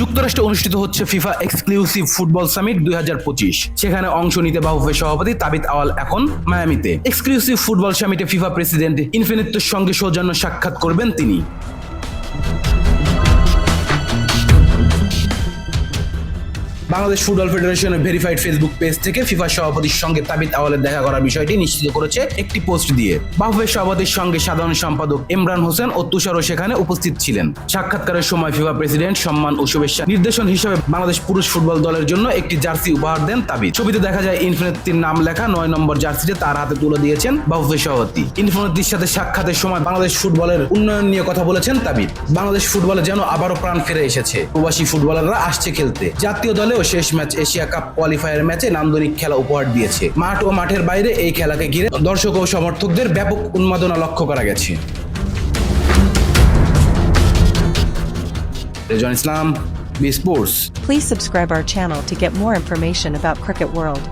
যুক্তরাষ্ট্রে অনুষ্ঠিত হচ্ছে ফিফা এক্সক্লুসিভ ফুটবল সামিট দুই হাজার পঁচিশ। সেখানে অংশ নিতে বাহুফের সভাপতি তাবিত আওয়াল এখন মায়ামিতে। এক্সক্লুসিভ ফুটবল সামিটে ফিফা প্রেসিডেন্ট ইনফিনিত্বের সঙ্গে সৌজন্য সাক্ষাৎ করবেন তিনি। বাংলাদেশ ফুটবল ফেডারেশনের ভেরিফাইড ফেসবুক পেজ থেকে ফিফা সভাপতির সঙ্গে তাবিত আওয়ালের দেখা করার বিষয়টি নিশ্চিত করেছে একটি পোস্ট দিয়ে। বাহুফের সভাপতির সঙ্গে সাধারণ সম্পাদক ইমরান হোসেন ও তুষারও সেখানে উপস্থিত ছিলেন। সাক্ষাৎকারের সময় ফিফা প্রেসিডেন্ট সম্মান ও শুভেচ্ছা নির্দেশন হিসেবে বাংলাদেশ পুরুষ ফুটবল দলের জন্য একটি জার্সি উপহার দেন তাবিত। ছবিতে দেখা যায় ইনফিনিটির নাম লেখা নয় নম্বর জার্সিটি তার হাতে তুলে দিয়েছেন বাহুফের সভাপতি। ইনফিনিটির সাথে সাক্ষাতের সময় বাংলাদেশ ফুটবলের উন্নয়ন নিয়ে কথা বলেছেন তাবিত। বাংলাদেশ ফুটবলে যেন আবারও প্রাণ ফিরে এসেছে। প্রবাসী ফুটবলাররা আসছে খেলতে। জাতীয় দলেও শেষ ম্যাচ এশিয়া কাপ কোয়ালিফায়ার ম্যাচে নান্দনিক খেলা উপহার দিয়েছে। মাঠ ও মাঠের বাইরে এই খেলাকে ঘিরে দর্শক ও সমর্থকদের ব্যাপক উন্মাদনা লক্ষ্য করা গেছে। Rezon Islam B sports Please subscribe our channel to get more information about Cricket World.